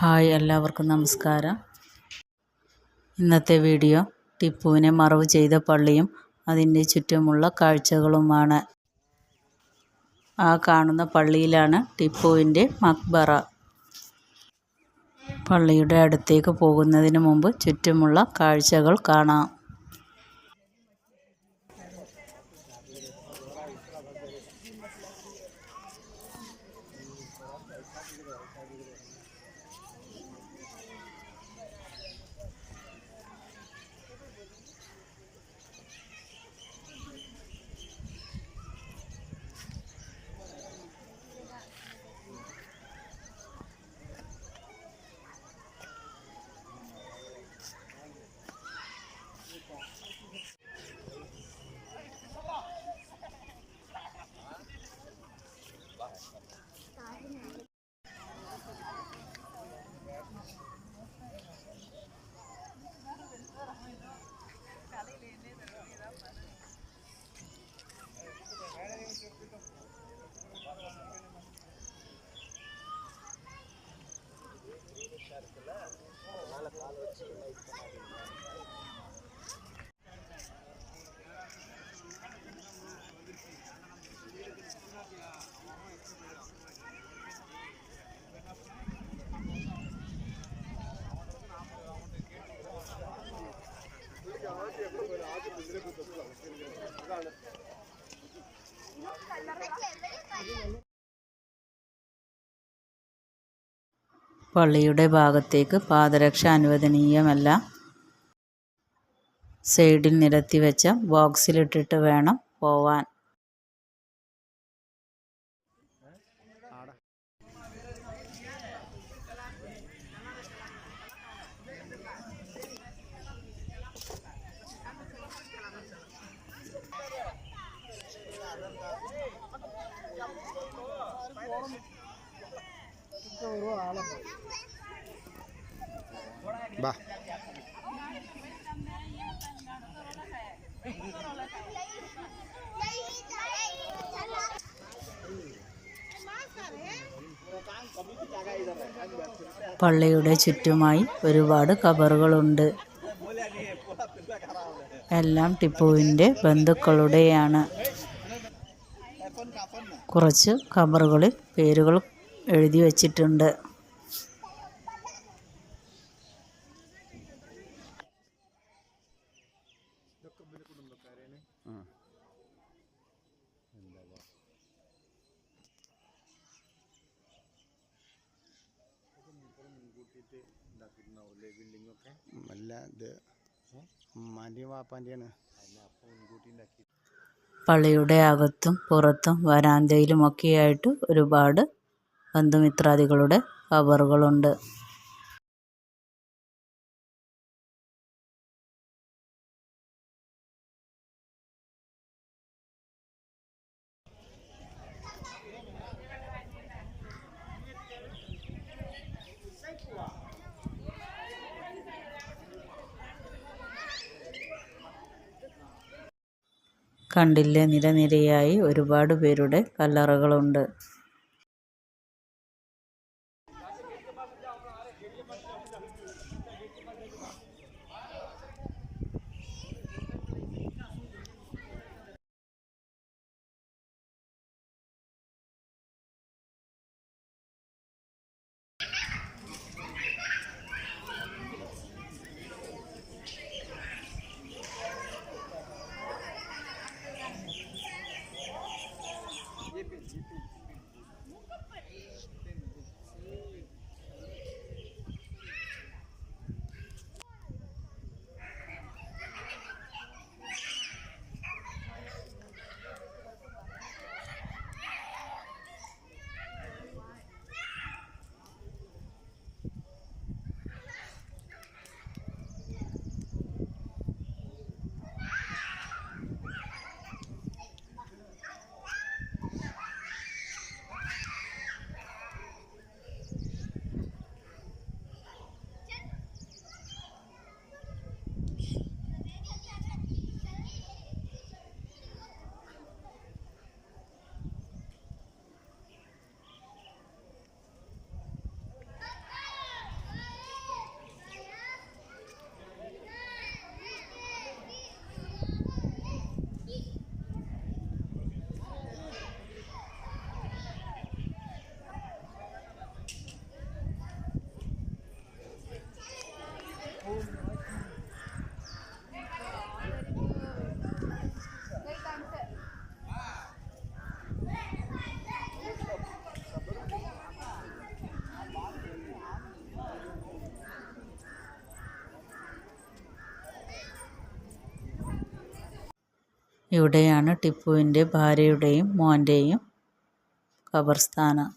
Hi എല്ലാവർക്കും നമസ്കാരം. ഇന്നത്തെ വീഡിയോ ടിപ്പുവിനെ മറവ് ചെയ്ത പള്ളിയും അതിന്റെ ചുറ്റുമുള്ള കാഴ്ചകളുമാണ്. ആ കാണുന്ന പള്ളിയിലാണ് ടിപ്പുവിന്റെ മക്ബറ. പള്ളിയുടെ അടുത്തേക്ക് പോകുന്നതിന് മുമ്പ് ചുറ്റുമുള്ള കാഴ്ചകൾ കാണാം. പള്ളിയുടെ ഭാഗത്തേക്ക് പാദരക്ഷ അനുവദനീയമല്ല. സൈഡിൽ നിരത്തി വെച്ച ബോക്സിലിട്ടിട്ട് വേണം പോവാൻ. പള്ളിയുടെ ചുറ്റുമായി ഒരുപാട് കബറുകളുണ്ട്. എല്ലാം ടിപ്പുവിന്റെ ബന്ധുക്കളുടെയാണ്. കുറച്ച് കബറുകളിൽ പേരുകൾ എഴുതി വച്ചിട്ടുണ്ട്. അല്ല പള്ളിയുടെ അകത്തും പുറത്തും വരാന്തയിലുമൊക്കെയായിട്ട് ഒരുപാട് ബന്ധുമിത്രാദികളുടെ കബറുകളുണ്ട് കണ്ടില്ലേ? നിരനിരയായി ഒരുപാട് പേരുടെ കല്ലറകളുണ്ട്. ഇവിടെയാണ് ടിപ്പുവിന്റെ ഭാര്യയുടെയും മോന്റെയും ഖബർസ്ഥാനം.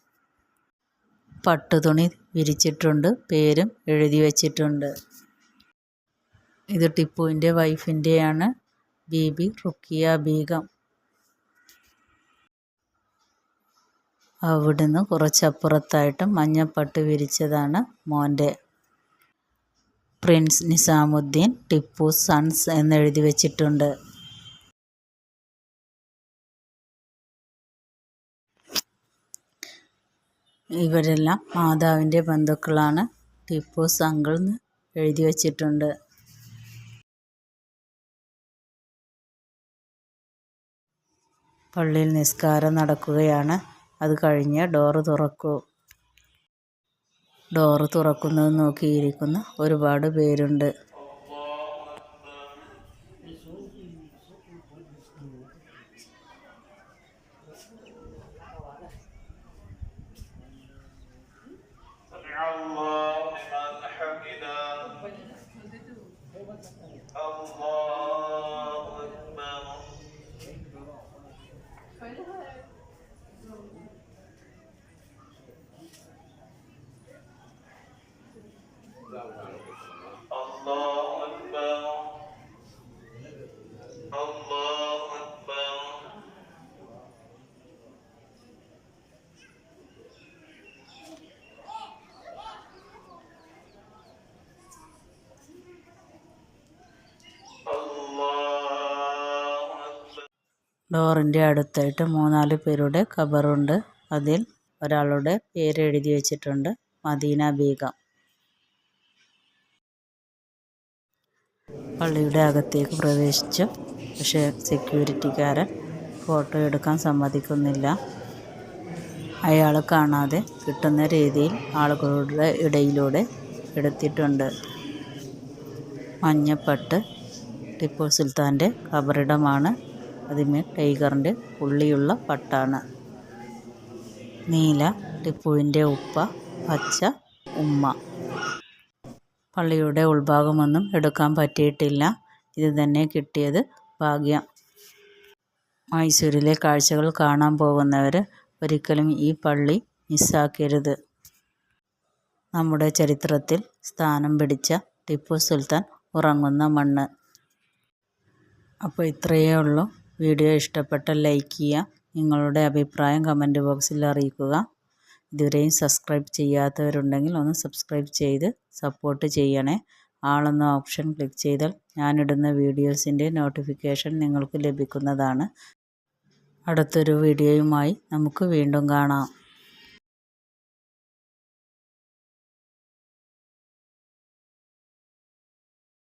പട്ടുതുണി വിരിച്ചിട്ടുണ്ട് പേരും എഴുതി വച്ചിട്ടുണ്ട്. ഇത് ടിപ്പുവിന്റെ വൈഫിന്റെയാണ് ബീബി റുക്കിയ ബീഗം. അവിടുന്ന് കുറച്ചപ്പുറത്തായിട്ട് മഞ്ഞപ്പട്ട് വിരിച്ചതാണ് മോന്റെ. പ്രിൻസ് നിസാമുദ്ദീൻ ടിപ്പു സൺസ് എന്നെഴുതി വച്ചിട്ടുണ്ട്. ഇവരെല്ലാം മാതാവിന്റെ ബന്ധുക്കളാണ്. ടിപ്പു അങ്കിൾ എന്ന് എഴുതി വച്ചിട്ടുണ്ട്. പള്ളിയിൽ നിസ്കാരം നടക്കുകയാണ്. അത് കഴിഞ്ഞ് ഡോറ് തുറക്കൂ. ഡോറ് തുറക്കുന്നത് നോക്കിയിരിക്കുന്ന ഒരുപാട് പേരുണ്ട്. good. ഡോറിന്റെ അടുത്തായിട്ട് മൂന്നാൽ പേരുടെ ഖബറുണ്ട് അതിൽ ഒരാളുടെ പേര് എഴുതി വെച്ചിട്ടുണ്ട്. മദീന ബീഗം. പള്ളിയുടെ അകത്തേക്ക് പ്രവേശിച്ചു. പക്ഷേ സെക്യൂരിറ്റിക്കാരൻ ഫോട്ടോ എടുക്കാൻ സമ്മതിക്കുന്നില്ല. അയാൾ കാണാതെ കിട്ടുന്ന രീതിയിൽ ആളുകളുടെ ഇടയിലൂടെ എടുത്തിട്ടുണ്ട്. മഞ്ഞപ്പട്ട് ടിപ്പു സുൽത്താന്റെ ഖബറിടമാണ് അതിന്മേൽ ടൈഗറിന്റെ പുള്ളിയുള്ള പട്ടാണ്. നീല ടിപ്പുവിന്റെ ഉപ്പ പച്ച ഉമ്മ. പള്ളിയുടെ ഉൾഭാഗമൊന്നും എടുക്കാൻ പറ്റിയിട്ടില്ല. ഇത് തന്നെ കിട്ടിയത് ഭാഗ്യം. മൈസൂരിലെ കാഴ്ചകൾ കാണാൻ പോകുന്നവർ ഒരിക്കലും ഈ പള്ളി മിസ്സാക്കരുത്. നമ്മുടെ ചരിത്രത്തിൽ സ്ഥാനം പിടിച്ച ടിപ്പു സുൽത്താൻ ഉറങ്ങുന്ന മണ്ണ്. അപ്പോൾ ഇത്രയേ ഉള്ളൂ. വീഡിയോ ഇഷ്ടപ്പെട്ടാൽ ലൈക്ക് ചെയ്യുക നിങ്ങളുടെ അഭിപ്രായം കമന്റ് ബോക്സിൽ അറിയിക്കുക. ഇതുവരെയും സബ്സ്ക്രൈബ് ചെയ്യാത്തവരുണ്ടെങ്കിൽ ഒന്ന് സബ്സ്ക്രൈബ് ചെയ്ത് സപ്പോർട്ട് ചെയ്യണേ. ആളെന്ന ഓപ്ഷൻ ക്ലിക്ക് ചെയ്താൽ ഞാനിടുന്ന വീഡിയോസിന്റെ നോട്ടിഫിക്കേഷൻ നിങ്ങൾക്ക് ലഭിക്കുന്നതാണ്. അടുത്തൊരു വീഡിയോയുമായി നമുക്ക് വീണ്ടും കാണാം.